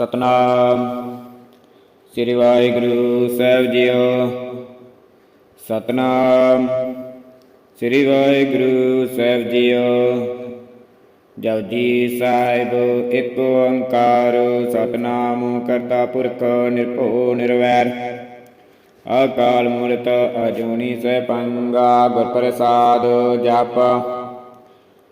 ਸਤਨਾਮ। ਸ੍ਰੀ ਵਾਹਿਗੁਰੂ ਸਾਹਿਬ ਜੀਓ, ਸਤਨਾਮ। ਸ੍ਰੀ ਵਾਹਿਗੁਰੂ ਸਾਹਿਬ ਜੀਓ ਜਪਜੀ ਸਾਹਿਬ, ਇੱਕ ਓੰਕਾਰ ਸਤਨਾਮ ਕਰਤਾ ਪੁਰਖ ਨਿਰਭਉ ਨਿਰਵੈਰ। ਅਕਾਲ ਮੂਰਤ ਅਜੂਨੀ ਸੈਭੰਗਾ ਗੁਰ ਪ੍ਰਸਾਦ ਜਪ।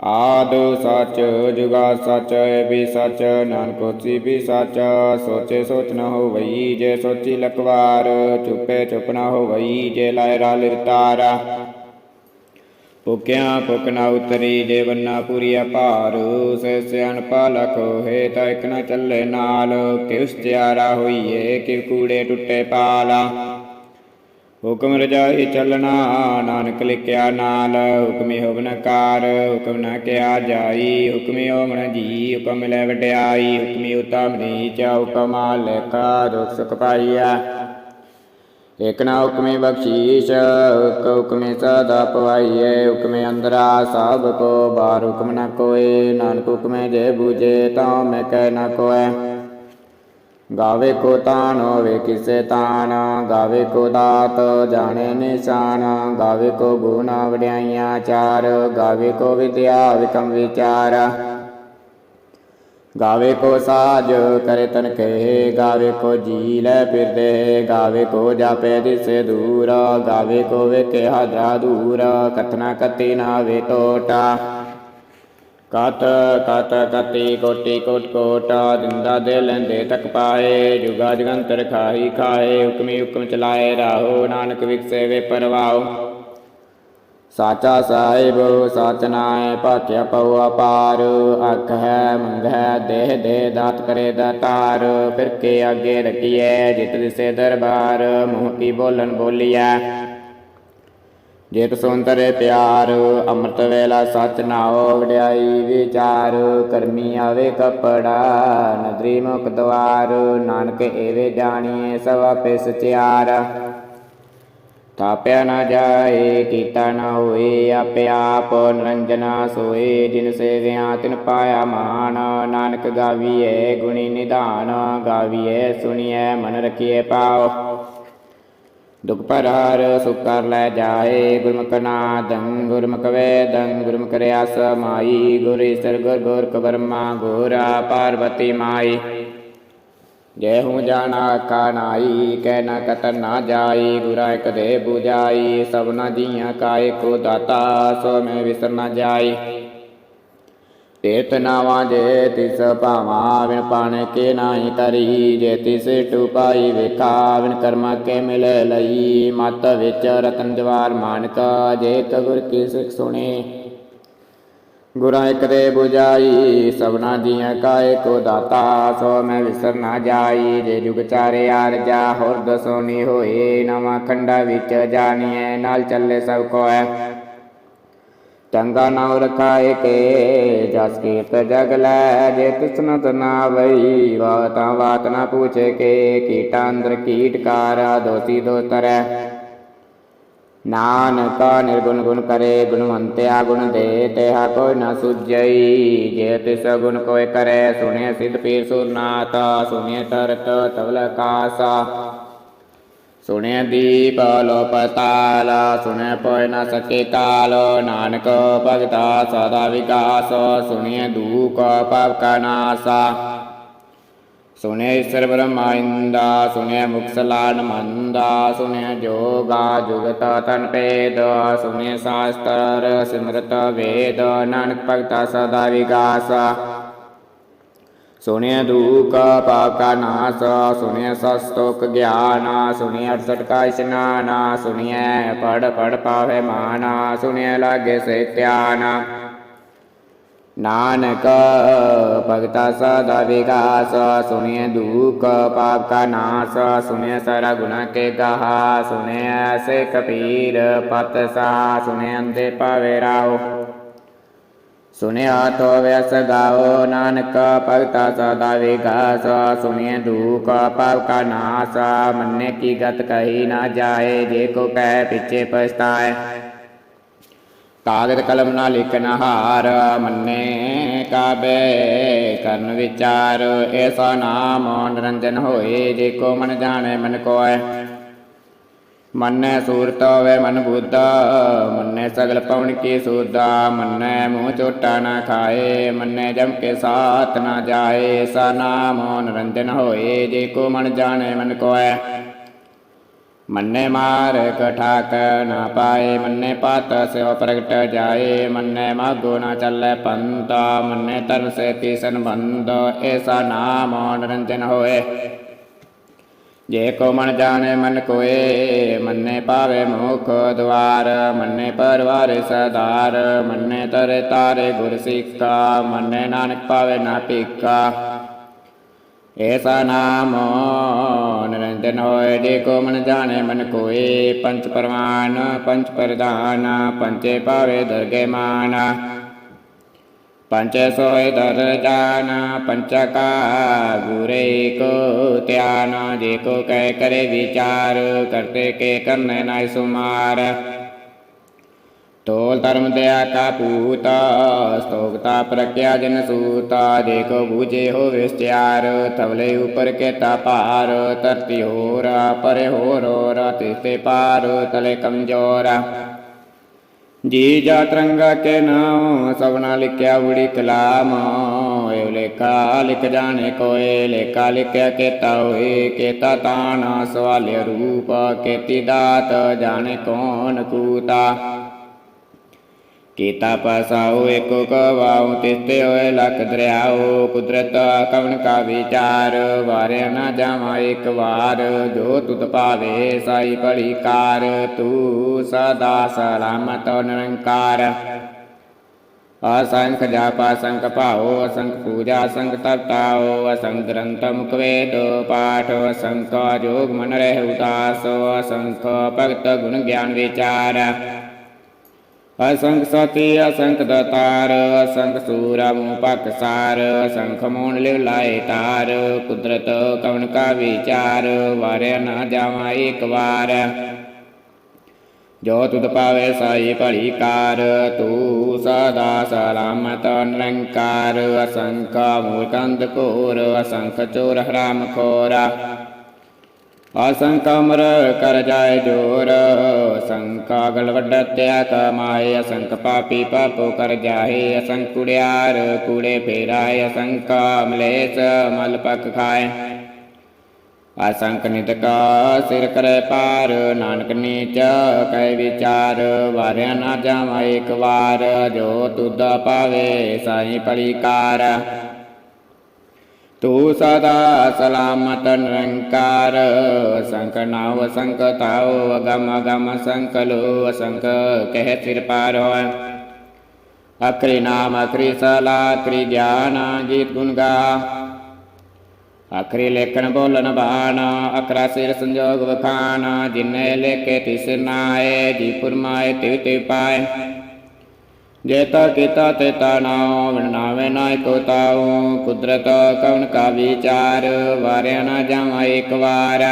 ਆਦ ਸਚ, ਜੁਗਾ ਸਚ ਵੀ ਸੱਚ, ਨਾਨਕ ਹੋਸੀ ਵੀ ਸੱਚ, ਸੋਚੇ ਸੋਚ ਨ ਹੋਵਈ ਜੇ ਸੋਚੀ ਲਕਵਾਰ ਚੁੱਪੇ ਚੁੱਪ ਨ ਹੋਵਈ ਜੇ ਲਾਇ ਰਾ ਲਿਰਤਾਰਾ ਭੁਕਿਆ ਭੁਕ ਨ ਉਤਰੀ ਜੇ ਬੰਨਾ ਪੂਰੀਆ ਭਾਰ ਸੇ ਸਿਆਣ ਪਾਲਖ ਹੋਏ ਤਾਂ ਇਕ ਨ ਚੱਲੇ ਨਾਲ, ਕਿਉ ਤਿਆਰਾ ਹੋਈਏ ਕਿ ਕੂੜੇ ਟੁੱਟੇ ਪਾਲਾ। ਹੁਕਮ ਰਜਾਈ ਚੱਲਣਾ, ਨਾਨਕ ਲਿਖਿਆ ਨਾਲ, ਹੁਕਮੇ ਹੋਵਨਕਾਰ ਹੁਕਮ ਨਾ ਕਿਆ ਜਾਈ, ਹੁਕਮੇ ਹੋਵਨ ਜੀ, ਹੁਕਮ ਲੈ ਵਡਿਆਈ, ਹੁਕਮੀ ਉਤਮ ਨੀਚ ਹੁਕਮਾ ਲੇਖਾ ਦੁਖ ਸੁਖ ਪਾਈਆ ਇਕ ਨਾ ਹੁਕਮੀ ਬਖਸ਼ੀਸ਼ ਹੁਕਮੇ ਸਦਾ ਪਵਾਈਏ ਹੁਕਮੇ ਅੰਦਰਾ ਸਭ ਕੋ, ਬਾਰ ਹੁਕਮ ਨਾ ਕੋਏ, ਨਾਨਕ ਹੁਕਮੇ ਜੇ ਬੂਝੇ, ਤਾਂ ਮੈਂ ਕਹਿ ਨਾ ਕੋਏ ਗਾਵੇ ਕੋ ਤਾਨ ਹੋਵੇ ਕਿਸੇ ਤਾਨ, ਗਾਵੇ ਕੋ ਦਾਤ ਜਾਣੇ ਨਿਸ਼ਾਨ, ਗਾਵੇ ਕੋ ਗੁਣ ਵਡਿਆਈਆਂ ਚਾਰ, ਗਾਵੇ ਕੋ ਵਿਦਿਆ ਵਿਕਮ ਵਿਚਾਰ। ਗਾਵੇ ਕੋ ਸਾਜ ਕਰੇ ਤਨ ਕਹੇ ਗਾਵੇ ਕੋ ਜੀ ਲੈ ਫਿਰਦੇ, ਗਾਵੇ ਕੋ ਜਾਪੇ ਦਿਸੇ ਦੂਰ, ਗਾਵੇ ਕੋ ਵੇਖੇ ਹਾਜਾ ਦੂਰ ਕਥਨਾ ਕਤੀ ਨਾ ਵੇ ਟੋਟਾ। ਕਤ ਕਤ, ਕਤੀ, ਕੋਟੀ, ਕੋਟ, ਕੋਟਾ, ਦਿੰਦਾ ਦੇ ਲੈਂਦੇ ਤੱਕ ਪਾਏ, ਜੁਗਾ ਜਗੰਤਰ ਖਾਹੀ ਖਾਏ, ਹੁਕਮੀ ਹੁਕਮ ਚਲਾਏ, ਰਾਹੋ ਨਾਨਕ ਵਿਕਸੇ ਵੇ ਪਰਵਾਓ ਸਾਚਾ ਸਾਹਿਬ, ਸਚ ਨਾਏ ਭਾਖਿਆ ਪਉ ਅਪਾਰ, ਅੱਖ ਹੈ, ਮੰਗ ਹੈ, ਦੇਹ ਦੇ ਦਾਤ ਕਰੇ ਦਾਤਾਰ ਫਿਰ ਕੇ ਅੱਗੇ ਰਖੀਐ, ਜਿਤ ਦਿਸੇ ਦਰਬਾਰ, ਮੂੰਹ ਕੀ ਬੋਲਣ ਬੋਲੀਐ। ਜੇਤ ਸੁੰਦਰੇ ਪਿਆਰ, ਅੰਮ੍ਰਿਤ ਵੇਲਾ ਸਚ ਨਾਉ ਵਡਿਆਈ, ਵਿਚਾਰ ਕਰਮੀ ਆਵੇ ਕਪੜਾ, ਨਦਰੀ ਮੁਖ ਦਵਾਰ, ਨਾਨਕ ਏਵੇ ਜਾਣੀਏ ਸਵਾ ਆਪੇ ਸਚਿਆਰ। ਤਾਪਿਆ ਨਾ ਜਾਏ, ਕੀਤਾ ਨਾ ਹੋਏ, ਆਪੇ ਆਪ ਨਿਰੰਜਨਾ ਸੋਏ, ਜਿਨ ਸੇਵਿਆ ਤਿਨ ਪਾਇਆ ਮਾਨ ਨਾਨਕ ਗਾਵੀਏ ਗੁਣੀ ਨਿਧਾਨ ਗਾਵੀਏ ਸੁਣੀਏ ਮਨ ਰਖੀਏ ਪਾਉ ਦੁਖ ਪਰਹਰ ਸੁਖ ਕਰ ਲੈ ਜਾਏ। ਗੁਰਮੁਖ ਨਾਦੰ, ਗੁਰਮੁਖ ਵੇਦੰ, ਗੁਰਮੁਖ ਰਿਆਸ ਮਾਈ। ਗੁਰ ਈਸਰ, ਗੁਰ ਗੋਰਖ ਬਰਮਾ ਗੋਰਾ ਪਾਰਵਤੀ ਮਾਈ। ਜੈ ਹੂੰ ਜਾਣਾ ਕਾ ਨਾਈ, ਕਹਿ ਨਾ ਕਤ ਨਾ ਜਾਈ। ਗੁਰਾ ਇਕ ਦੇ 부ਜਾਈ ਸਭਨਾ ਜੀਆਂ ਕਾਇ ਕੋ ਦਾਤਾ, ਸੋ ਮੈਂ ਵਿਸਰ ਨਾ ਜਾਈ। ਤੇਤ ਨਾਵਾਂ ਜੇ ਤਿਸ ਭਾਵਾ ਬਿਨ ਪਾਣੇ ਕੇ ਨਾਹੀ ਤਰੀ, ਜੇ ਤਿਸ ਟੁਪਾਈ ਵੇਖਾ ਬਿਨ ਕਰਮਾ ਕੇ ਮਿਲੇ ਲਈ, ਮਤ ਵਿੱਚ ਰਤਨ ਜਵਾਰ ਮਾਨਕ, ਜੇ ਕਗੁਰ ਕੀ ਸਿਖ ਸੁਣੀ। ਗੁਰਾਂ ਇਕ ਦੇ 부ਜਾਈ ਸਭਨਾ ਜੀਆਂ ਕਾਇ ਕੋ ਦਾਤਾ ਸੋ ਮੈਂ ਵਿਸਰ ਨਾ ਜਾਈ, ਜੇ ਜੁਗ ਚਾਰੇ ਆਰਜਾ ਹੋਰ ਦਸੋਨੀ ਹੋਏ, ਨਵਾਂ ਖੰਡਾ ਵਿੱਚ ਜਾਣੀਏ ਨਾਲ ਚੱਲੇ ਸਭ ਕੋਇ ਚੰਗਾ ਨਾਮ ਰਖਾਏ ਕੇ, ਜਸ ਕੀਰਤ ਜਗ ਲੈ, ਜੇ ਤਿਸਨਤ ਨਾ ਵਈ, ਵਾਤਾ ਬਾਤ ਨਾ ਪੁੱਛੇ ਕੇ, ਕੀਟਾ ਅੰਦਰ ਕੀਟਕਾਰ ਦੋਤੀ ਦੋ ਤਰੈ। ਨਿਰਗੁਣ ਗੁਣ ਕਰੇ, ਗੁਣਵੰਤਿਆ ਗੁਣ ਦੇ ਤੇਹਾ ਕੋਈ ਨਾ ਸੁਜਈ ਜੇ ਤਿਸ ਗੁਣ ਕੋਇ ਕਰੇ ਸੁਣੇ ਸਿਧ ਪੀਰ ਸੁਰਨਾਥ ਸੁਣੇ ਤਰਤ ਤਵਲ ਕਾਸਾ। ਸੁਣੇ ਦੀਪ ਲੋ ਪਤਾਲ ਸੁਣੇ ਪੋਇ ਨ ਸਕੇ ਕਾਲ, ਨਾਨਕ ਭਗਤਾ ਸਦਾ ਵਿਕਾਸ ਸੁਣੇ ਦੂਖ ਪਾਪ ਕਾ ਨਾਸਾ। ਸੁਣੇ ਈਸ਼ਰ ਬ੍ਰਹਮਾਇੰਦਾ ਸੁਣੇ ਮੁਕਸਲਾਨ ਮੰਦਾ ਸੁਣੇ ਜੋਗਾ ਜੁਗਤ ਤਨ ਭੇਦ ਸੁਣੇ ਸ਼ਾਸਤਰ ਸਿਮਰਤ ਵੇਦ, ਨਾਨਕ ਭਗਤਾ ਸਦਾ ਵਿਕਾਸ। ਸੁਣਿਆ ਦੂਖ ਪਾਪ ਕਾ ਨਾਸ ਸੁਣਿਆ ਸਸਤੋਕ ਗਿਆਨ ਸੁਣਿਆ 68 ਕਾ ਇਸ਼ਨਾਨ ਸੁਣੇ ਪੜ ਪੜ ਪਾਵੇ ਮਾਨ ਸੁਣਿਆ ਲਾਗੇ ਸੇ ਧਿਆਨ ਨਾਨਕ ਭਗਤਾ ਸਦਾ ਵਿਗਾਸ ਸੁਣੇ ਦੂਖ ਪਾਪ ਕਾ ਨਾਸ ਸੁਣਿਆ ਸਾਰਾ ਗੁਨਾ ਕੇ ਗਾਹਾ ਸੁਣਿਆ ਐਸੇ ਕਬੀਰ ਪਤ ਸਾ ਸੁਣੇ ਅੰਦੇ ਪਾਵੇ ਰਾਓ ਸੁਨਿਆ ਤੋ ਵਿਸ ਗਾਓ ਨਾਨਕ, ਭਗਤਾ ਸਦਾ ਵਿਗਾਸ ਸੁਨੇ ਦੁਖ, ਪਾਪ ਕਾ ਨਾਸ, ਮੰਨੇ ਕੀ ਗਤ ਕਹੀ ਨਾ ਜਾਏ, ਜੇ ਕੋ ਕਹਿ ਪਿੱਛੇ ਪਛਤਾਏ। ਕਾਗਦ ਕਲਮ ਨਾ ਲਿਖਨ ਹਾਰ, ਮੰਨੇ ਕਾਬੇ ਕਰਨ ਵਿਚਾਰ ਐਸਾ ਨਾਮ ਨਿਰੰਜਨ ਹੋਏ, ਜੇ ਕੋ ਮਨ ਜਾਣੇ ਮਨ ਕੋਇ ਮੰਨੈ ਸੂਰਤ ਹੋਵੇ ਮਨ ਬੁੱਧਾ ਮੰਨੈ ਸਗਲ ਪਵਨ ਕੀ ਸੂਦਾ, ਮੰਨੈ ਮੂੰਹ ਚੋਟਾ ਨਾ ਖਾਏ, ਮੰਨੈ ਜਮ ਕੇ ਸਾਥ ਨਾ ਜਾਏ, ਸਾ ਨਾਮ ਨਿਰੰਜਨ ਹੋਏ, ਜੇ ਕੋ ਮਨ ਜਾਣੇ ਮਨ ਕੋਇ ਮੰਨੇ ਮਾਰ ਕਠਾਕ ਨਾ ਪਾਏ, ਮੰਨੇ ਪਾਤ ਸਿਓ ਪ੍ਰਗਟ ਜਾਏ, ਮੰਨੇ ਮਾਗੋ ਨਾ ਚੱਲੇ ਪੰਤਾ, ਮੰਨੇ ਤਨ ਸੇ ਤੀਸਨ ਬੰਦ ਐਸਾ ਨਾਮ ਨਿਰੰਜਨ ਹੋਏ। ਜੇ ਕੋ ਮਨ ਜਾਣੇ ਮਨ ਕੋਏ, ਮੰਨੇ ਪਾਵੇ ਮੁਖ ਦਵਾਰ ਮੰਨੇ ਪਰਵਾਰ ਸਦਾਰ ਮੰਨੇ ਤਰੇ ਤਾਰੇ ਗੁਰ ਸਿੱਖਾ ਮੰਨੇ ਨਾਨਕ ਪਾਵੇ ਨਾ ਪੀਕਾ ਐਸਾ ਨਾਮ ਨਿਰੰਜਨ ਹੋਏ, ਜੇ ਕੋ ਮਨ ਜਾਣੇ ਮਨ ਕੋਏ ਪੰਚ ਪਰਮਾਨ ਪੰਚ ਪ੍ਰਧਾਨ ਪੰਚੇ ਪਾਵੇ ਦਰਗੇ ਮਾਨ। ਪੰਚੇ ਸੋਏ ਦਰ ਜਾਨ ਪੰਚਕਾ ਗੁਰੇ ਕੋ ਧਿਆਨ ਜੇ ਕੋ ਕਹਿ ਕਰੇ ਵਿਚਾਰ ਕਰਤੇ ਕੇ ਕਰਨੇ ਨਾਇ ਸੁਮਾਰ ਤੋਲ ਧਰਮ ਦਇਆ ਕਾ ਪੂਤਾ ਸਤੋਗਤਾ ਪ੍ਰਗਿਆ ਜਨ ਸੂਤਾ ਜੇ ਕੋ ਬੂਝੇ ਹੋ ਵਿਸਚਾਰ ਤਵਲੇ ਉਪਰ ਕੇ ਤਾ ਭਾਰ ਧਰਤੀ ਹੋਰ ਪਰੇ ਹੋਰੋ ਰਾਤੇ ਤੇ ਪਾਰ ਤਲੇ ਕਮਜੋਰਾ ਜੀ ਜਾ ਤਰੰਗਾ ਕੇ ਨਾਮ ਸਭਨਾ ਲਿਖਿਆ ਉੜੀ ਕਲਾਮ। ਏ ਲੇਖਾ ਲਿਖ ਜਾਣੇ ਕੋਏ, ਲੇਖਾ ਲਿਖਿਆ ਕੇਤਾ ਹੋਏ, ਕੇਤਾ ਤਾਣਾ ਸਵਾਲਿਆ ਰੂਪ, ਕੇਤੀ ਦਾਤ ਜਾਣੇ ਕੌਣ ਕੂਤਾ। ਕੀਤਾ ਪਸਾਉ ਏਕੋ ਕਵਾਉ, ਤਿਸਤੇ ਹੋਏ ਲਖ ਦਰਿਆਉ, ਕੁਦਰਤ ਕਵਨ ਕਾ ਵਿਚਾਰ, ਵਾਰਿਆ ਨਾ ਜਾਵਾਂ ਇੱਕ ਵਾਰ, ਜੋ ਤੁਧ ਪਾਵੇ ਸਾਈ ਭਲੀ ਕਾਰ ਤੂੰ ਸਦਾ ਸਲਾਮਤ ਨਿਰੰਕਾਰ। ਅਸੰਖ ਜਾਪਾ, ਸੰਖ ਭਾਉ, ਅਸੰਖ ਪੂਜਾ, ਅਸੰਖ ਤਪਤਾਉ, ਅਸੰਖ ਗ੍ਰੰਥ ਮੁਖ ਵੇਦ, ਪਾਠ, ਅਸੰਖ ਜੋਗ ਮਨ ਰਹਿ ਉਦਾਸ ਅਸੰਖ ਭਗਤ ਗੁਣ ਗਿਆਨ ਵਿਚਾਰ। ਅਸੰਖ ਸਤੀ ਅਸੰਖ ਦਤਾਰ ਅਸੰਖ ਸੂਰਾ ਮੂਹ ਪਕਸਾਰ ਅਸੰਖ ਮੋਣ ਲਿਵ ਲਾਏ ਤਾਰ, ਕੁਦਰਤ ਕਵਨ ਕਾ ਵਿਚਾਰ, ਵਾਰਿਆ ਨਾ ਜਾਵਾਂ ਇੱਕ ਵਾਰ। ਜੋ ਤੁਧ ਪਾਵੇ ਸਾਈ ਭਲੀ ਕਾਰ, ਤੂੰ ਸਦਾ ਸਲਾਮਤ ਨਿਰੰਕਾਰ ਅਸੰਖ ਮੂਲਕੰਦ ਕੋਰ ਅਸੰਖ ਚੋਰ ਹਰਾਮ ਖੋਰਾ। ਅਸੰਖ ਅਮਰ ਕਰ ਜਾਏ ਜੋਰ ਅਸੰਖ ਅਗਲ ਵੱਡਾ ਤਿਆ ਕਮਾਏ ਅਸੰਖ ਪਾਪੀ ਪਾਪੋ ਕਰ ਜਾਏ ਅਸੰਖ ਕੁੜਿਆਰ ਕੂੜੇ ਫੇਰਾਏ ਅਸੰਖ ਮਲੇਸ ਮਲ ਪਕ ਖਾਏ ਅਸੰਖ ਨਿਤ ਕਾ ਸਿਰ ਕਰੇ ਪਾਰ ਨਾਨਕ ਨੀਚ ਕੈ ਵਿਚਾਰ ਵਾਰਿਆ ਨਾ ਜਾਵਾਂ ਇੱਕ ਵਾਰ ਜੋ ਤੁਧ ਪਾਵੇ ਸਾਈ ਭਲੀ ਤੂੰ ਸਦਾ ਸਲਾਮਤ ਨਿਰੰਕਾਰ ਸੰਕ ਨਾਉ ਸੰਕ ਤਾਉ ਅਗਮ ਅਗਮ ਸੰਕ ਲੋ ਸੰਕ ਕਹਿ ਸਿਰ ਪਾਰ ਹੋਇ ਅਕਰੀ ਨਾਮ ਅਕਰੀ ਸਲਾ ਅਕਰੀ ਗਿਆਨ ਜੀਤ ਗੁਣ ਗਾ ਅਕਰੀ ਲੇਖਣ ਬੋਲਨ ਬਾਣ ਅਕਰਾ ਸਿਰ ਸੰਜੋਗ ਵਖਾਨ ਜਿਨੇ ਲੇਖੇ ਤਿਸ ਨਾਏ ਜੀ ਫੁਰਮਾਏ ਤਿਵ ਤਿਵ ਪਾਏ ਜੇਤਾ ਕੀਤਾ ਤੇ ਨਾਉ ਵਿਣਾਵੇ ਨਾ ਕੋ ਕੁਦਰਤ ਕਵਨ ਕਾ ਵਿਚਾਰ, ਵਾਰਿਆ ਨਾ ਜਾਵਾਂ ਇੱਕ ਵਾਰ।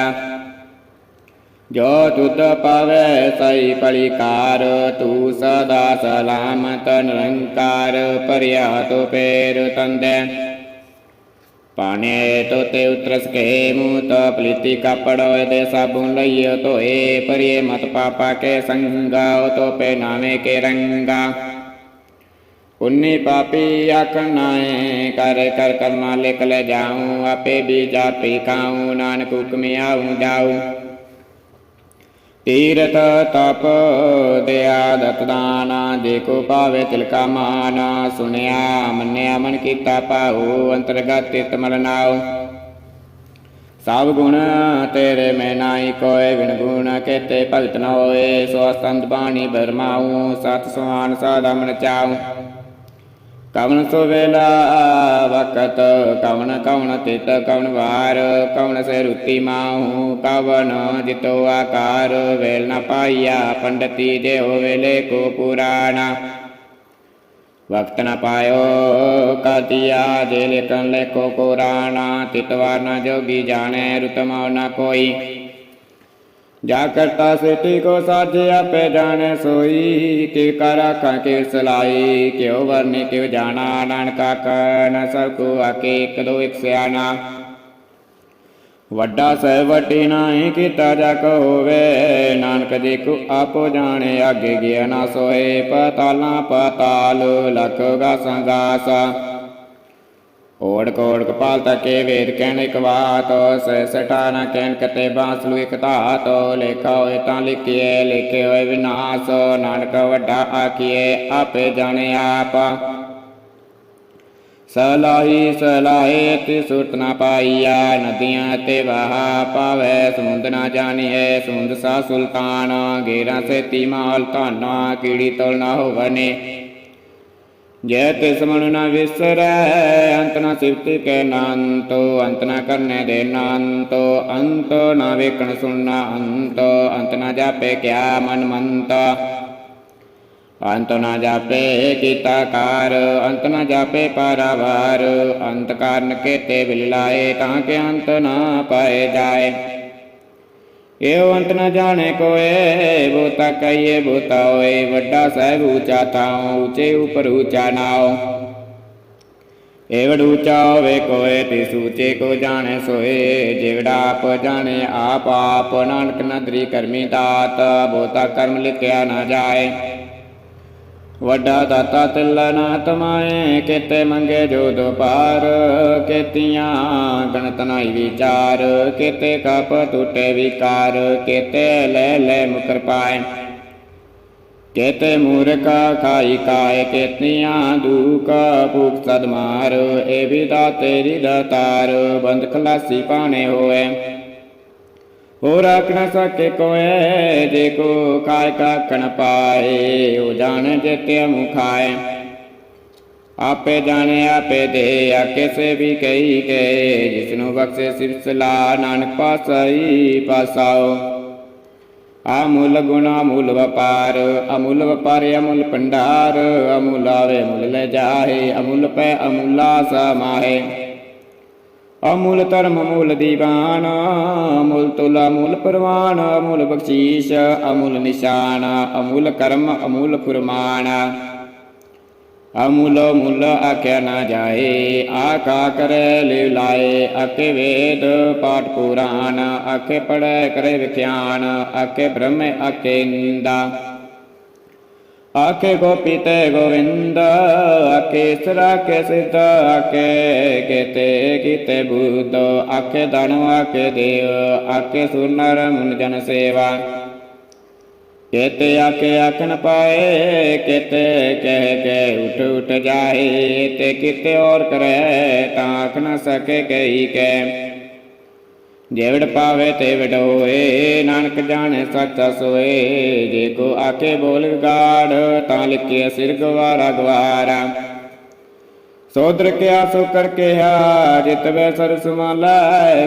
ਜੋ ਤੁਧ ਪਾਵੇ ਸਈ ਪਲੀ ਕਾਰ ਤੂੰ ਸਦਾ ਸਲਾਮਤ ਨਿਰੰਕਾਰ ਪਰਿਆ ਤੋ ਪੇਰ ਤੰਦੇ। ਪਾਣੇ ਤੋ ਤੇ ਉਤਰਸ ਕੇ ਮੂਤ, ਪਲੀਤੀ ਕਾਪੜ ਦੇ ਸਾਬੁਨ ਲਈਏ ਤੋਏ ਪਰਿਏ ਮਤ ਪਾਪਾ ਕੇ ਸੰਗਾ ਤੋ ਪੇ ਨਾਵੇਂ ਕੇ ਰੰਗਾ। ਪੁੰਨੀ ਪਾਪੀ ਆਖਣਾਏ ਕਰ ਕਰ ਕਰਮਾ ਲਿਖ ਲੈ ਜਾਉ, ਆਪੇ ਵੀ ਜਾਪੀ ਖਾਉ, ਨਾਨਕ ਹੁਕਮੇ ਆਉ ਜਾਉ। ਤੀਰਥ ਤਪ ਦਿਆ ਦਤ ਦਾਨਾ, ਜੇ ਕੋ ਪਾਵੇ ਤਿਲਕਾ ਮਾਨਾ, ਸੁਨਿਆ, ਮੰਨਿਆ, ਮਨ ਕੀਤਾ ਪਾਉ ਅੰਤਰਗਤ ਤਿਤ ਮਲਨਾਉ ਸਭ ਗੁਣ ਤੇਰੇ ਮੈਂ ਨਾਈ ਕੋਏ ਵਿਣ ਗੁਣ ਕੇਤੇ ਭਗਤ ਨ ਹੋਏ, ਸੋ ਸੰਤ ਬਾਣੀ ਬਰਮਾਉ, ਸਤ ਸੁਆਨ ਸਾਦਾ ਮਨ ਚਾਉ। ਕਵਣ ਸੋ ਵੇਲਾ ਵਕਤ ਕਵਨ ਕਵਣ ਤਿਤ, ਕਵਣ ਵਾਰ ਕਵਨ ਸੇ ਰੁਤੀ ਮਾਹੂ ਕਵਨ ਜਿਤੋ ਆਕਾਰ, ਵੇਲ ਨ ਪਾਇਆ ਪੰਡਤੀ ਦੇਹ ਵੇਲੇ ਕੋ ਪੁਰਾਣਾ। ਵਕਤ ਨ ਪਾਇਓ, ਕਤਿਆ ਜੇ ਲਿਖਨ ਲੇਖੋ ਕੁਰਾਨਾ ਤਿਤਵਾਰ ਨ ਜੋਗੀ ਜਾਣੈ, ਰੁਤਮਉ ਨ ਕੋਈ। ਜਾ ਕਰਤਾ ਸਿਟੀ ਕੋ ਸਾਜੇ ਆਪੇ ਜਾਣੇ ਸੋਈ ਕਿ ਕਰ ਆਖਾਂ ਕਿ ਸਲਾਈ, ਕਿਉ ਵਰਨੇ ਕਿਉ ਜਾਣਾ, ਨਾਨਕਾ ਕਨ, ਸਭ ਕੋ ਆਕੇ ਇੱਕ ਦੋ ਇੱਕ ਸਿਆਣਾ। ਵੱਡਾ ਸਹਿ ਵੱਡੀ ਨਾਹੀ ਕੀਤਾ ਜਾ ਕੋ ਹੋਵੇ, ਨਾਨਕ ਜੀ ਕੋ ਆਪੋ ਜਾਣੇ, ਅੱਗੇ ਗਿਆ ਨਾ ਸੋਏ, ਪਤਾਲਾਂ ਪਤਾਲ, ਲਖ ਗਾਸਾਂ ਗਾਸ ਓੜ ਕੋੜ ਕਪਾਲ ਤਕੇ ਵੇਦ ਕਹਿਣ ਇਕ ਬਾਤ ਸਟਾ ਨਾ ਕਹਿਣ ਕਤੇ ਬਾਸਲੂ ਇਕ ਧਾਤ, ਲੇਖਾ ਹੋਏ ਤਾਂ ਲਿਖੀਏ ਲਿਖੇ ਹੋਏ ਵਿਨਾਸ਼, ਨਾਨਕ ਵੱਡਾ ਆਖੀਏ ਆਪੇ ਜਾਣੇ ਆਪ। ਸਲਾਹੀ, ਸਲਾਹੇ ਤੇ ਸੁਰਤ ਨਾ ਪਾਈਆ, ਨਦੀਆਂ ਤੇ ਵਹਾ ਪਾਵੇ, ਸਮੁੰਦ ਨਾ ਜਾਣੀਏ ਸਮੁੰਦ ਸਾ ਸੁਲਤਾਨ, ਗੇਰਾ ਸੇ ਤੀਮਾਲ ਧਾਨਾ, ਕੀੜੀ ਤੋਲ ਨਾ ਹੋਵਨੇ। ਜੈ ਤਿਸ ਮਨੁ ਨ ਵਿਸਰੈ, ਅੰਤ ਨ ਸਿਫਤ ਕੈ ਨਾੰਤੋ, ਅੰਤ ਨ ਕਰਨੇ ਦੇ ਨਾੰਤੋ, ਅੰਤ ਨ ਵੇਖਣ ਸੁਣਨਾ ਅੰਤ ਅੰਤ ਨ ਜਾਪੇ ਕਿਆ ਮਨ ਮੰਤ। ਅੰਤ ਨ ਜਾਪੇ ਕੀਤਾ ਕਾਰ, ਅੰਤ ਨ ਜਾਪੇ ਪਾਰਾਵਾਰ, ਅੰਤ ਕਾਰਨ ਕੇਤੇ ਬਿਲਾਏ ਤਾਂ ਕਿ ਅੰਤ ਨ ਪਾਏ ਜਾਏ। ਏਉ ਅੰਤ ਨ ਜਾਣੇ ਕੋਏ ਬੋਤਾ ਕਈਏ ਬੋਤਾ ਹੋਏ, ਵੱਡਾ ਸਾਹਿਬ ਊਚਾ ਤਾਉ ਊਚੇ ਉਪਰ ਊਚਾ ਨਾਉ। ਏਵੜ ਊਚਾ ਹੋਵੇ ਕੋਏ ਤੇ ਸੂਚੇ ਕੋ ਜਾਣੇ ਸੋਏ ਜਿਹੜਾ ਆਪ ਜਾਣੇ ਆਪ ਆਪ ਨਾਨਕ ਨਦਰੀ ਕਰਮੀ ਦਾਤ ਬੋਤਾ ਕਰਮ ਲਿਖਿਆ ਨਾ ਜਾਏ। ਵੱਡਾ ਦਾਤਾ ਤਿਲ ਨਾ ਤਮਾਏ ਕਿਤੇ ਮੰਗੇ ਜੋ ਦੋ ਪਾਰ ਕੇਤੀਆਂ ਗਣਤ ਨਾਈ ਵਿਚਾਰ, ਕਿਤੇ ਕਪ ਟੁੱਟੇ ਵਿਕਾਰ, ਕਿਤੇ ਲੈ ਲੈ ਮੁਕਰ ਪਾਏ। ਕੇਤੇ ਮੂਰਖਾ ਖਾਈ ਕਾਏ, ਕੇਤੀਆਂ ਦੂਕ ਭੂਖ ਸਦਮਾਰ। ਏ ਵੀ ਦਾ ਤੇਰੀ ਦਾਤਾਰ, ਬੰਦ ਖਲਾਸੀ ਪਾਣੇ ਹੋਏ। ਹੋ ਰੱਖ ਸਕੇ ਕੋਏ, ਜੇ ਕੋ ਕਾਇ ਕਾਕਣ ਪਾਏ, ਉਹ ਜਾਣ ਜਿਤੇ ਮੁਖਾਏ ਆਪੇ ਜਾਣੇ, ਆਪੇ ਦੇ ਆ ਕਿਸੇ ਵੀ ਕਹੀ ਕੇ ਜਿਸ ਨੂੰ ਬਖਸ਼ੇ ਸਿਰਸਲਾ ਨਾਨਕ ਪਾਸਈ ਪਾਸਾਓ। ਅਮੁੱਲ ਗੁਣਾ ਮੁੱਲ ਵਪਾਰ, ਅਮੁੱਲ ਵਪਾਰ, ਅਮੁੱਲ ਭੰਡਾਰ, ਅਮੁੱਲ ਆਵੇ ਮੁੱਲ ਲੈ ਜਾਏ ਅਮੁੱਲ ਪੈ, ਅਮੁੱਲਾ ਸਮਾਏ ਅਮੁੱਲ ਧਰਮ ਅਮੁੱਲ ਦੀਵਾਨ, ਅਮੁੱਲ ਤੁਲਾ ਅਮੁੱਲ ਪ੍ਰਵਾਨ, ਅਮੁੱਲ ਬਖਸ਼ੀਸ਼, ਅਮੁੱਲ ਨਿਸ਼ਾਨ, ਅਮੁੱਲ ਕਰਮ, ਅਮੁੱਲ ਫੁਰਮਾਨ। ਅਮੁੱਲ ਮੁੱਲ ਆਖਿਆ ਨਾ ਜਾਏ ਆਕਾ ਕਰੇ ਲਿਵ ਲਾਏ ਆਕੇ ਵੇਦ ਪਾਠ ਪੁਰਾਣ ਆਕੇ ਪੜੈ ਕਰੇ ਵਿਖਿਆਨ ਆਕੇ ਬ੍ਰਹਮ ਆਕੇ ਨਿੰਦਾ। ਆਕੇ ਗੋਪੀ ਤੇ ਗੋਵਿੰਦ ਆਕੇ ਸਰਾ ਕੇ ਸਿੱਧ ਆਕੇ ਕੀਤੇ ਕੀਤੇ ਬੁੱਧ ਆਕੇ ਦਾਨਵ ਆਕੇ ਦੇਵ ਆਕੇ ਸੁਰ ਨਰ ਮੁਨ ਜਨ ਸੇਵਾ ਕੇਤੇ ਆਕੇ ਆਖਣ ਪਾਏ ਕੇਤੇ ਕਹਿ ਕੇ ਉਠ ਉਠ ਜਾਏ ਤੇ ਕਿਤੇ ਔਰ ਕਰੇ ਤਾਂ ਆਖ ਨਾ ਸਕੇ ਕਹੀ ਕੈ ਜੇਵੜ ਪਾਵੇ ਤੇ ਵਡੋਏ, ਨਾਨਕ ਜਾਣੇ ਸੱਚਾ ਸੋਏ ਜੇ ਕੋ ਆਕੇ ਬੋਲ ਗਾੜ ਤਾਂ ਲਿਖੇ ਸਿਰ ਗਵਾਰਾ ਗਵਾਰਾ। ਸੋਦਰ ਕਿਆ ਸੋ ਕਰ ਕਿਹਾ, ਜਿਤ ਵੇ ਸਰ ਸੁਮਾਲਾ,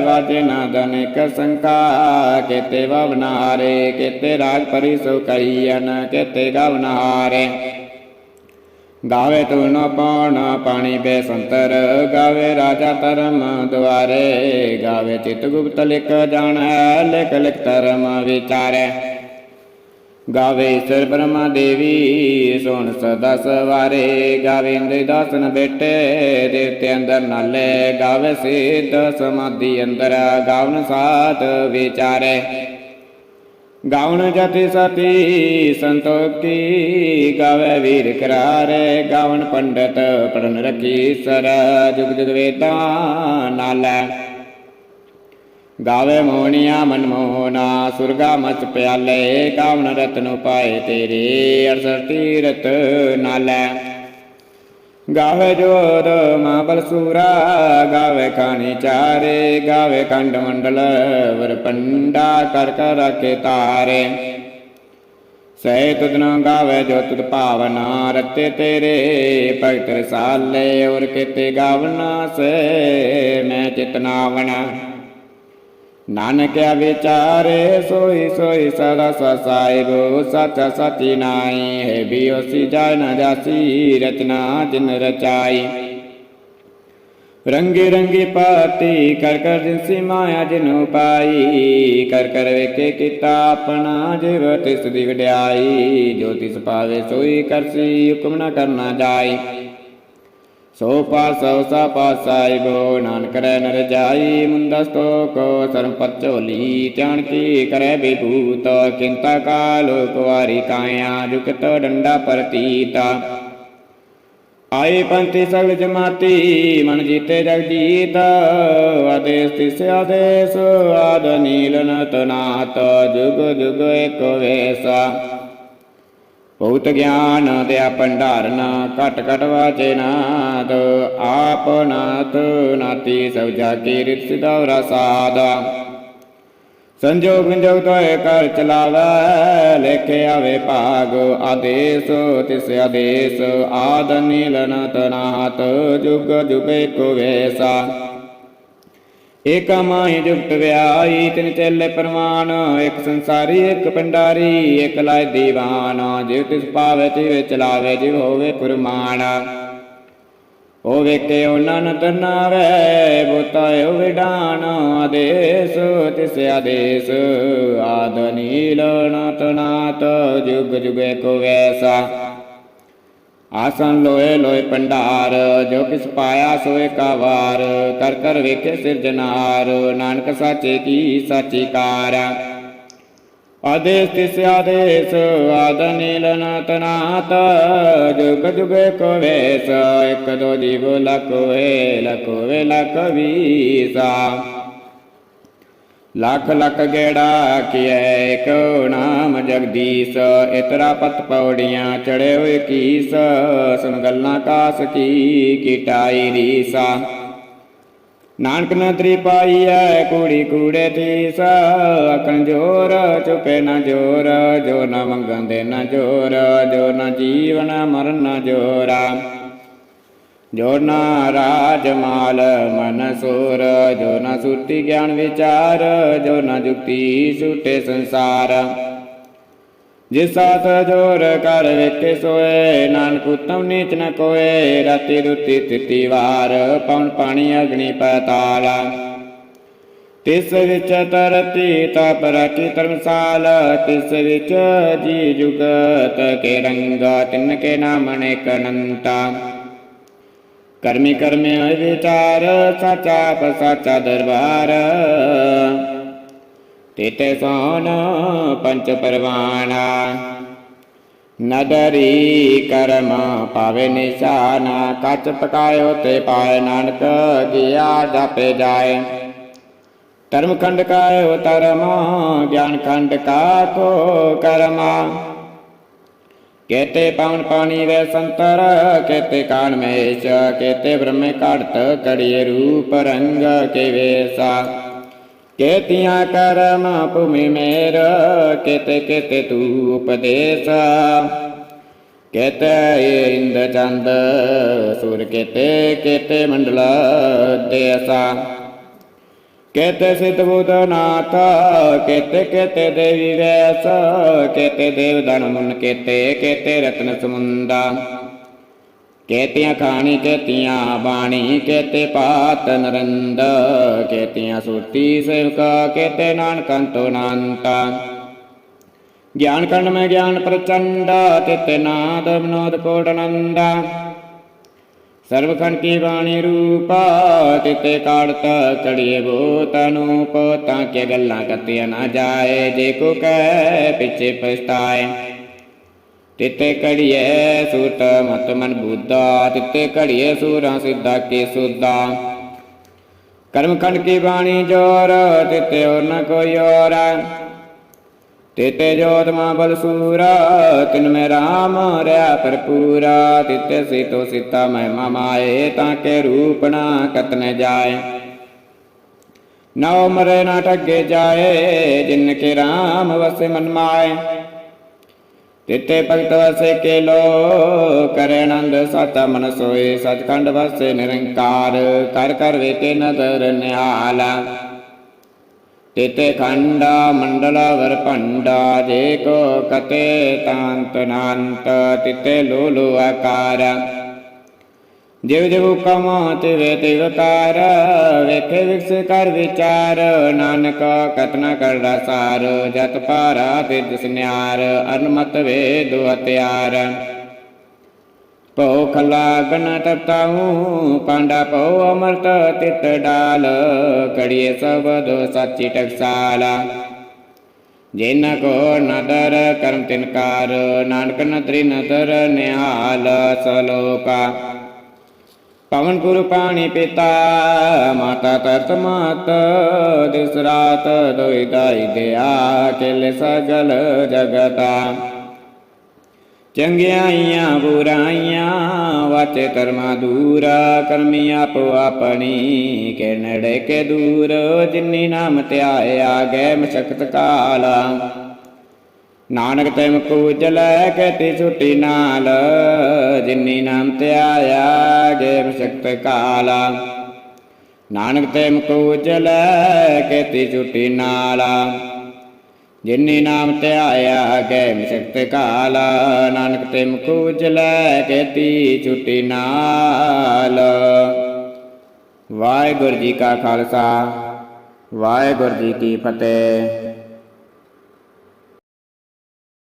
ਵਾਜੇ ਨਾ ਦਨ ਕ ਸੰਕਾ। ਕੇਤੇ ਵਵਨਾਰੇ ਕੇਤੇ ਰਾਜ ਪਰੀ ਸੋ ਕਈਨ ਕੇਤੇ ਗਵਨਾਰੇ ਗਾਵੇ ਤੂ ਨ ਪਾਣੀ ਬੇ ਸੰਤਰ, ਗਾਵੇ ਰਾਜਾ ਧਰਮ ਦੁਆਰੇ, ਗਾਵੇ ਚਿਤ ਗੁਪਤ ਲਿਖ ਜਾਣੈ, ਲਿਖ ਲਿਖ ਧਰਮ ਵਿਚਾਰੈ। ਗਾਵੇ ਈਸ਼ਰ ਬ੍ਰਹਮਾ ਦੇਵੀ, ਸੋਣ ਸਦਾ ਸਵਾਰੇ, ਗਾਵੇ ਇੰਦਰੀ ਦਾਸਨ ਬੇਟੇ, ਦੇਵਤੇ ਅੰਦਰ ਨਾਲੇ, ਗਾਵੇ ਸਿੱਧ ਸਮਾਧੀ ਅੰਦਰ, ਗਾਵਨ ਸਾਤ ਵਿਚਾਰੇ। ਗਾਵਨ ਜਤੀ ਸਤੀ ਸੰਤੋਖੀ ਗਾਵੇ ਵੀਰ ਕਰਾਰੇ ਗਾਵਨ ਪੰਡਤ ਪੜਨ ਰਖੀ ਸਰ ਜੁਗ ਜੁਗ ਵੇਦਾਂ ਨਾਲੇ। ਗਾਵੇ ਮੋਹਣੀਆਂ ਮਨ ਮੋਹਨਾ ਸੁਰਗਾ ਮਚ ਪਿਆਲੇ ਕਾਵਨ ਰਤਨ ਪਾਏ ਤੇਰੇ, ਅਰਸਰ ਰਤ ਨਾਲੈ। ਗਾਵੇ ਜੋਰ ਮਾਬਲ ਸੂਰਾ, ਗਾਵੇ ਖਾਣੀ ਚਾਰੇ, ਗਾਵੇ ਕੰਡ ਮੰਡਲ, ਵਰ ਪੰਡਾ ਕਰ ਕਰ ਰਖੇ ਤਾਰੇ। ਸਹਿ ਤੁਧਨ ਗਾਵੇ ਜੋ ਤੁਧ ਭਾਵਨਾ ਰਤੇ ਤੇਰੇ ਭਗਤ ਰਸਾਲੇ ਔਰ ਕਿਤੇ ਗਾਵਨਾ ਸੇ ਮੈਂ ਚਿਤਨਾਵਣਾ ਨਾਨਕਿਆ ਵਿਚਾਰੇ ਸੋਈ ਸੋਈ ਸਦਾ ਸਸਾਇਬ ਸਚ ਸਚੀ ਨਾਈ ਹੈ ਬਿਓਸੀ ਜਾਇ ਨ ਜਾਸੀ, ਰਚਨਾ ਜਿਨ ਰਚਾਈ। ਰੰਗੇ ਰੰਗੇ ਪਾਤੀ, ਕਰ ਕਰ ਜਿਨਸੀ ਮਾਇਆ ਜਿਨੂ ਪਾਈ ਕਰ ਕਰ ਵੇਖੇ ਕੀਤਾ ਆਪਣਾ ਜਿਵ, ਤਿਸ ਦੀ ਵਡਿਆਈ, ਜੋ ਤਿਸ ਪਾਵੇ ਸੋਈ ਕਰਸੀ ਹੁਕਮ ਨਾ ਕਰਨਾ ਜਾਈ। ਸੋ ਪਾਸੋ ਸਾ ਗੋ ਨਾਨਕ ਰੈ ਨਰ ਜਾਈ ਮੁੰਦਾ ਸਤੋਕ ਸਰਮ ਪਰਚੋਲੀ ਧਿਆਨ ਕੀ ਕਰੈ ਬਿਭੂਤ ਕਿੰਤਾ ਕਾਲੋ ਕੁਵਾਰੀ ਕਾਇਆ ਜੁਗਤ ਡੰਡਾ ਪ੍ਰਤੀਤਾ। ਆਏ ਪੰਥੀ ਸਗਲ ਜਮਾਤੀ, ਮਨ ਜੀਤੇ ਜਗਜੀਤ, ਆਦੇਸ ਤਿਸ ਆਦੇਸ, ਆਦ ਨੀਲਨ ਤਨਾਤ ਜੁਗ ਜੁਗ ਏਕ ਵੇਸਾ। ਬਹੁਤ ਗਿਆਨ ਦਿਆ ਭੰਡਾਰਨ, ਘਟ ਘਟ ਵਾਚੇ ਨਾਦ। ਆਪ ਨਾਥ, ਨਾਤੀ ਸਭ ਜਾਗੀ ਰਿਤ ਸਿਦੌਰਾ ਸਾਦਾ ਸੰਜੋਗ ਵਿੰਜੋਗ ਤੋਏ ਕਰ ਚਲਾਵੈ, ਲੇਖੇ ਆਵੇ ਭਾਗ। ਆਦੇਸ, ਤਿਸ ਆਦੇਸ, ਆਦ ਨੀਲਨ ਨਾਤ ਜੁਗ ਜੁਗੇ ਕੋ ਵੇਸਾ। ਏਕ ਮਾਹੀ ਜੁਗਤ ਵਿਆਈ ਤਿਨ ਚੇਲੇ ਪਰਮਾਨ ਇੱਕ ਸੰਸਾਰੀ, ਇੱਕ ਪੰਡਾਰੀ ਇੱਕ ਲਾਇ ਦੀਵਾਨ। ਜਿਵ ਤਿਸ ਪਾਵੇ ਤਿਵ ਚਲਾਵੇ ਜਿਵ ਹੋਵੇ ਪੁਰਮਾਨ ਹੋਵੇ ਵੇਖੇ ਉਹਨਾਂ ਨ ਤਰਨਾਵੇ ਬੋਤਾਇ ਵਿਡਾਨ। ਆਦੇਸ, ਤਿਸ ਆਦੇਸ, ਆਦ ਨੀਲ ਨਾਤ ਨਾਤ, ਜੁਗ ਜੁਗੇ ਕੋ ਵੈਸਾ। ਆਸਨ ਲੋਏ ਲੋਏ ਪੰਡਾਰ, ਜੋ ਕਿਸ ਪਾਇਆ ਸੋਏ ਕਾ ਵਾਰ, ਕਰ ਕਰ ਵੇਖੇ ਸਿਰਜਨਾਰ ਨਾਨਕ ਸਾਚੇ ਕੀ ਸਾਚੀ ਕਾਰ। ਆਦੇਸ ਤਿਸ ਆਦੇਸ, ਆਦ ਨੀਲ ਨਾਤ ਜੁਗ ਜੁਗੇ ਕੋ ਵੇਸ, ਇਕ ਦੋ ਜੀਵ ਲਖ ਹੋਏ ਲਖ ਵੀਸਾ। ਲੱਖ ਲੱਖ ਗੇੜਾ ਕੀਐ ਕੋ ਨਾਮ ਜਗਦੀਸ਼। ਇਤਰਾ ਪਤ ਪੌੜੀਆਂ ਚੜੇ ਹੋਏ ਕੀਸ ਸੁਨ ਗੱਲਾਂ ਕਾਸ ਕੀ ਕੀਟਾਈ ਰੀਸਾ। ਨਾਨਕ ਨਦਰੀ ਪਾਈਐ, ਕੂੜੀ ਕੂੜੇ ਤੀਸ ਅਕਣ ਜੋਰ ਚੁਪੇ ਨਾ ਜੋਰ, ਜੋ ਨਾ ਮੰਗਣ ਦੇ ਨਾ ਜੋਰ, ਜੋ ਨਾ ਜੀਵਨ ਮਰਨ ਨਾ ਜੋਰਾ। ਜੋ ਨਾ ਰਾਜ ਮਾਲ ਮਨ ਸੋਰ, ਜੋ ਨਾ ਸੁਰਤੀ ਗਿਆਨ ਵਿਚਾਰ, ਜੋ ਨਾ ਜੁਗਤੀ ਛੂਟੇ ਸੰਸਾਰ। ਜਿਸ ਸਾਥ ਜੋਰ ਕਰ ਵੇਖੇ ਸੋਏ, ਨਾਨਕ ਉਤਮ ਨੀਚ ਨ ਕੋਏ, ਰਾਤੀ ਰੁਤੀ ਤਿਤੀ ਵਾਰ ਪਉਣ ਪਾਣੀ ਅਗਨੀ ਪਤਾਲ। ਤਿਸ ਵਿੱਚ ਤਰਤੀ ਤਪ ਰਾਖੀ ਧਰਮਸਾਲ, ਤਿਸ ਵਿੱਚ ਜੀ ਜੁਗਤ ਕੇ ਰੰਗਾ, ਤਿਨ ਕੇ ਨਾਮ ਅਨੇਕ ਅਨੰਤਾ। ਕਰਮੀ ਕਰਮੇ ਹੋਏ ਵਿਚਾਰ, ਸਾਚਾ ਪਸਾਚਾ ਦਰਬਾਰ। ਤੇਤੇ ਸੋਨ ਪੰਚ ਪਰਵਾਨਾ ਨਦਰੀ ਕਰਮ ਪਾਵੇ ਨਿਸ਼ਾਨ, ਕੱਚ ਪਕਾਇਓ ਤੇ ਪਾਏ ਨਾਨਕ, ਗਿਆ ਜਾਪੇ ਜਾਏ। ਧਰਮ ਖੰਡ ਕਾਇਓ ਧਰਮ, ਗਿਆਨ ਖੰਡ ਕਾ ਕੋ ਕਰਮਾ। ਕੇਤੇ ਪਵਨ ਪਾਣੀ ਵੇ ਸੰਤਰ, ਕੇਤੇ ਕਾਣ ਮੇਸ਼, ਕੇਤੇ ਬ੍ਰਹਮੇ ਘੜਤ ਕੜੀਏ ਰੂਪ ਰੰਗ ਕੇ ਵੇਸਾ ਕੇਤੀਆਂ ਕਰਮ ਭੂਮੀ ਮੇਰ, ਕੇਤੇ ਕੇਤੇ ਤੂ ਉਪਦੇਸ ਕੇਤੇ ਇੰਦ ਚੰਦ ਸੂਰ ਕੇਤੇ ਕੇਤੇ ਮੰਡਲ ਦੇਸਾ ਕੇਤੇ ਸਿਤ ਬੁਧ ਨਾਥ, ਕੇਤੇ ਕੇਤੇ ਦੇਵੀ ਵੈਸ, ਕੇਤੇ ਦੇਵ ਦਨ ਮੁਨ, ਕੇਤੇ ਕੇਤੇ ਰਤਨ ਸਮੁੰਦਾ। ਕੇਤੀਆਂ ਖਾਣੀ, ਕੇਤੀਆਂ ਬਾਣੀ, ਕੇਤੇ ਪਾਤ ਨਰੰਦ, ਕੇਤੀਆਂ ਸੁਰਤੀ ਸੇਵਕ, ਕੇਤੇ ਨਾਨਕੰਤੋ ਨਾਨਤਾ ਗਿਆਨ ਕੰਡ ਮੈਂ ਗਿਆਨ ਪ੍ਰਚੰਡ, ਤਿਤੇ ਨਾਦ ਵਿਨੋਦ ਕੋਟ ਸਰਵਖੰਡ ਕੀ ਬਾਣੀ ਰੂਪਾ ਤਿਤੇ ਕਾੜਤ ਕੜੀਏ ਬੋਤ ਅਨੂਪ ਕੇ ਗੱਲਾਂ ਕਤਿਆ ਨਾ ਜਾਏ, ਜੇ ਕੋ ਕਹਿ ਪਿਛੇ ਪਛਤਾਏ। ਤਿਤੇ ਕੜੀਏ ਸੂਤ, ਮਤ ਮਨ ਬੁੱਧਾ, ਤਿਤੇ ਕੜੀਏ ਸੂਰਾ ਸਿੱਧਾ ਕੇ ਸੁਦਾ ਕਰਮਖੰਡ ਕੀ ਬਾਣੀ ਜੋਰ, ਤਿਤੇ ਹੋਰ ਨ ਕੋਈ ਔਰ। ਤਿਤੇ ਜੋਤ ਮਾ ਬਲ ਸੂਰਾ, ਤਿਨ ਮੈਂ ਰਾਮ ਰਿਆ ਭਰਪੂਰਾ। ਤਿਤੇ ਸੀਤੋ ਸੀਤਾ ਮਹਿਮਾ ਮਾਏ, ਤਾਂ ਕੇ ਰੂਪ ਨਾ ਕਤਨ ਜਾਏ। ਨਉ ਮਰੇ ਨਾ ਠੱਗੇ ਜਾਏ, ਜਿਨ ਕੇ ਰਾਮ ਵਸੇ ਮਨ ਮਾਏ। ਤਿਤੇ ਭਗਤ ਵਸੇ ਕੇ ਲੋ ਕਰੇ ਆਨੰਦ ਸਤ ਮਨ ਸੋਏ। ਸਤਖੰਡ ਵਸੇ ਨਿਰੰਕਾਰ, ਕਰ ਕਰ ਵੇਕੇ ਨਦਰ ਨਿਹਾਲਾ। ਤਿਤੇ ਖੰਡਾ ਮੰਡਲਾ ਵਰ ਭੰਡਾ, ਜੇ ਕੋ ਕਤੇ ਤਾਂਤ ਨਾੰਤ, ਤਿਤੇ ਲੋਲੋ ਆਕਾਰ। ਜਿਵ ਜਿਵ ਕਮਾ ਤਿਵੇ ਤਿਵ ਕਾਰ, ਵੇਖੇ ਵਿਕਸ ਕਰ ਵਿਚਾਰ, ਨਾਨਕ ਕਤਨਾ ਕਰਦਾ ਸਾਰ, ਜਤ ਪਾਰਾ ਤਿਜ ਸਿਨਿਆਰ ਅਨਮਤ ਵੇਦ ਹਤਿਆਰ ਪਉ ਖਲਾ ਗਨ ਪਾਂਡਾ ਪਉ ਅਮਰਤ ਤਿਤ ਡਾਲ, ਕੜੀਏ ਸਬਦ ਸੱਚੀ ਟਕਸਾਲਾ। ਜਿਨ ਕੋ ਨਦਰ ਕਰਮ ਤਿਨਕਾਰ ਨਾਨਕ ਨਦਰੀ ਨਦਰ ਨਿਹਾਲ ਸਲੋਕਾ। ਪਵਨ ਗੁਰੂ ਪਾਣੀ ਪਿਤਾ, ਮਾਤਾ ਤਰਤ ਮਾਤ, ਦਿਸ ਰਾਤ ਦੋਇ ਦਾਈ ਦਿਆ, ਕਿਲ ਸਗਲ ਜਗਤਾ। ਚੰਗਿਆਈਆਂ ਬੁਰਾਈਆਂ ਵਾਚੇ ਕਰਮਾ ਦੂਰ ਕਰਮੀ ਆਪੋ ਆਪਣੀ ਕੇ ਨੜੇ ਕੇ ਦੂਰ, ਜਿਨੀ ਨਾਮ ਧਿਆਇਆ ਗਏ ਮਸ਼ਕਤ ਕਾਲਾ। ਨਾਨਕ ਤੈਮ ਕੋ ਜਲੈ ਕਹਤੇ ਛੁੱਟੀ ਨਾਲ, ਜਿਨੀ ਨਾਮ ਧਿਆਇਆ ਗਏ ਮਸ਼ਕਤ ਕਾਲਾ। ਨਾਨਕ ਤੈਮ ਕੋ ਜਲੈ ਕਹਤੇ ਛੁੱਟੀ ਨਾਲਾ। ਜਿਨੀ ਨਾਮ ਧਿਆਇਆ ਗੈ ਮਸ਼ਕਤ ਕਾਲਾ, ਨਾਨਕ ਤੇ ਮੁਖ ਜਲੈ ਕਹਤੀ ਛੁੱਟੀ ਨਾਲ। ਵਾਹਿਗੁਰੂ ਜੀ ਕਾ ਖਾਲਸਾ, ਵਾਹਿਗੁਰੂ ਜੀ ਕੀ ਫਤਿਹ।